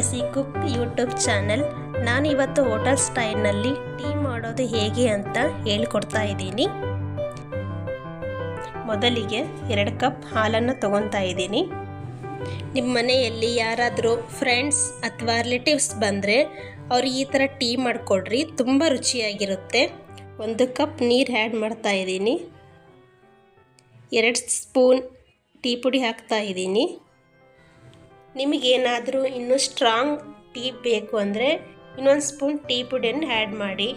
Spicy cook YouTube channel ನಾನಿವತ್ತು hotel ಸ್ಟೈಲ್ನಲ್ಲಿ tea ಮಾಡೋದು ಹೇಗೆ ಅಂತ ಹೇಳ್ಕೊಡ್ತಾ ಇದ್ದೀನಿ. ಮೊದಲಿಗೆ ಎರಡು ಕಪ್ ಹಾಲನ್ನು ತೊಗೊತಾ ಇದ್ದೀನಿ. ನಿಮ್ಮ ಮನೆಯಲ್ಲಿ ಯಾರಾದರೂ ಫ್ರೆಂಡ್ಸ್ ಅಥವಾ ರಿಲೇಟಿವ್ಸ್ ಬಂದರೆ ಅವ್ರಿಗೆ ಈ ಥರ ಟೀ ಮಾಡಿಕೊಡ್ರಿ, ತುಂಬ ರುಚಿಯಾಗಿರುತ್ತೆ. ಒಂದು ಕಪ್ ನೀರು ಆ್ಯಡ್ ಮಾಡ್ತಾ ಇದ್ದೀನಿ. ಎರಡು ಸ್ಪೂನ್ ಟೀ ಪುಡಿ ಹಾಕ್ತಾ ಇದ್ದೀನಿ. ನಿಮಗೇನಾದರೂ ಇನ್ನೂ ಸ್ಟ್ರಾಂಗ್ ಟೀ ಬೇಕು ಅಂದರೆ ಇನ್ನೊಂದು ಸ್ಪೂನ್ ಟೀ ಪುಡಿಯನ್ನು ಆ್ಯಡ್ ಮಾಡಿ.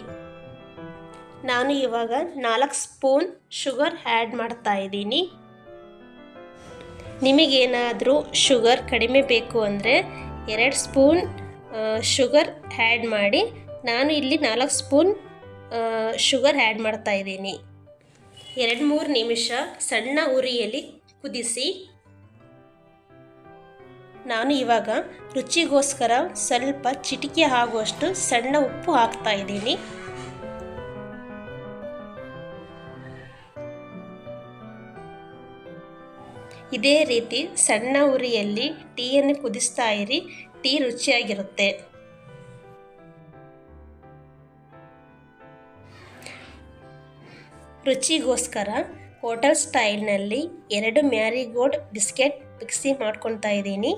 ನಾನು ಇವಾಗ ನಾಲ್ಕು ಸ್ಪೂನ್ ಶುಗರ್ ಆ್ಯಡ್ ಮಾಡ್ತಾ ಇದ್ದೀನಿ. ನಿಮಗೇನಾದರೂ ಶುಗರ್ ಕಡಿಮೆ ಬೇಕು ಅಂದರೆ ಎರಡು ಸ್ಪೂನ್ ಶುಗರ್ ಆ್ಯಡ್ ಮಾಡಿ. ನಾನು ಇಲ್ಲಿ ನಾಲ್ಕು ಸ್ಪೂನ್ ಶುಗರ್ ಆ್ಯಡ್ ಮಾಡ್ತಾ ಇದ್ದೀನಿ. ಎರಡು ಮೂರು ನಿಮಿಷ ಸಣ್ಣ ಉರಿಯಲ್ಲಿ ಕುದಿಸಿ. ನಾನು ಇವಾಗ ರುಚಿಗೋಸ್ಕರ ಸ್ವಲ್ಪ ಚಿಟಿಕೆ ಆಗುವಷ್ಟು ಸಣ್ಣ ಉಪ್ಪು ಹಾಕ್ತಾ ಇದ್ದೀನಿ. ಇದೇ ರೀತಿ ಸಣ್ಣ ಉರಿಯಲ್ಲಿ ಟೀಯನ್ನು ಕುದಿಸ್ತಾ ಇರಿ. ಟೀ ರುಚಿಯಾಗಿರುತ್ತೆ. ರುಚಿಗೋಸ್ಕರ ಹೋಟೆಲ್ ಸ್ಟೈಲ್ನಲ್ಲಿ ಎರಡು ಮ್ಯಾರಿಗೋಲ್ಡ್ ಬಿಸ್ಕೆಟ್ ಮಿಕ್ಸಿ ಮಾಡ್ಕೊತಾ ಇದ್ದೀನಿ.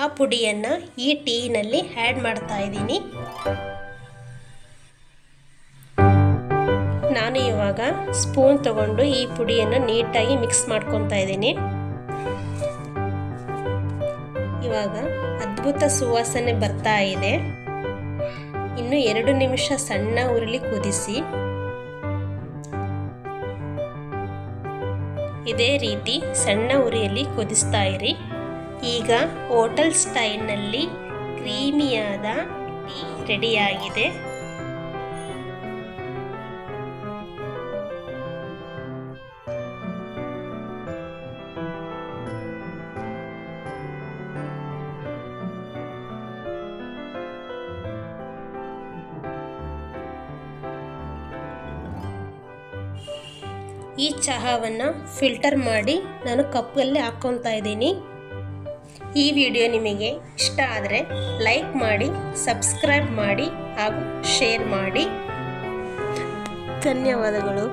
ಆ ಪುಡಿಯನ್ನು ಈ ಟೀನಲ್ಲಿ ಆ್ಯಡ್ ಮಾಡ್ತಾ ಇದ್ದೀನಿ. ನಾನು ಇವಾಗ ಸ್ಪೂನ್ ತಗೊಂಡು ಈ ಪುಡಿಯನ್ನು ನೀಟಾಗಿ ಮಿಕ್ಸ್ ಮಾಡ್ಕೊತಾ ಇದ್ದೀನಿ. ಇವಾಗ ಅದ್ಭುತ ಸುವಾಸನೆ ಬರ್ತಾ ಇದೆ. ಇನ್ನು ಎರಡು ನಿಮಿಷ ಸಣ್ಣ ಉರುಳಿ ಕುದಿಸಿ. ಇದೇ ರೀತಿ ಸಣ್ಣ ಉರಿಯಲ್ಲಿ ಕುದಿಸ್ತಾ ಇರಿ. ಈಗ ಹೋಟೆಲ್ ಸ್ಟೈಲ್ನಲ್ಲಿ ಕ್ರೀಮಿಯಾದ ಟೀ ರೆಡಿಯಾಗಿದೆ. ಈ ಚಹಾವನ್ನು ಫಿಲ್ಟರ್ ಮಾಡಿ ನಾನು ಕಪ್ಪಲ್ಲಿ ಹಾಕ್ಕೊತಾ ಇದ್ದೀನಿ. ಈ ವಿಡಿಯೋ ನಿಮಗೆ ಇಷ್ಟ ಆದರೆ ಲೈಕ್ ಮಾಡಿ ಸಬ್ಸ್ಕ್ರೈಬ್ ಮಾಡಿ ಹಾಗೂ ಶೇರ್ ಮಾಡಿ. ಧನ್ಯವಾದಗಳು.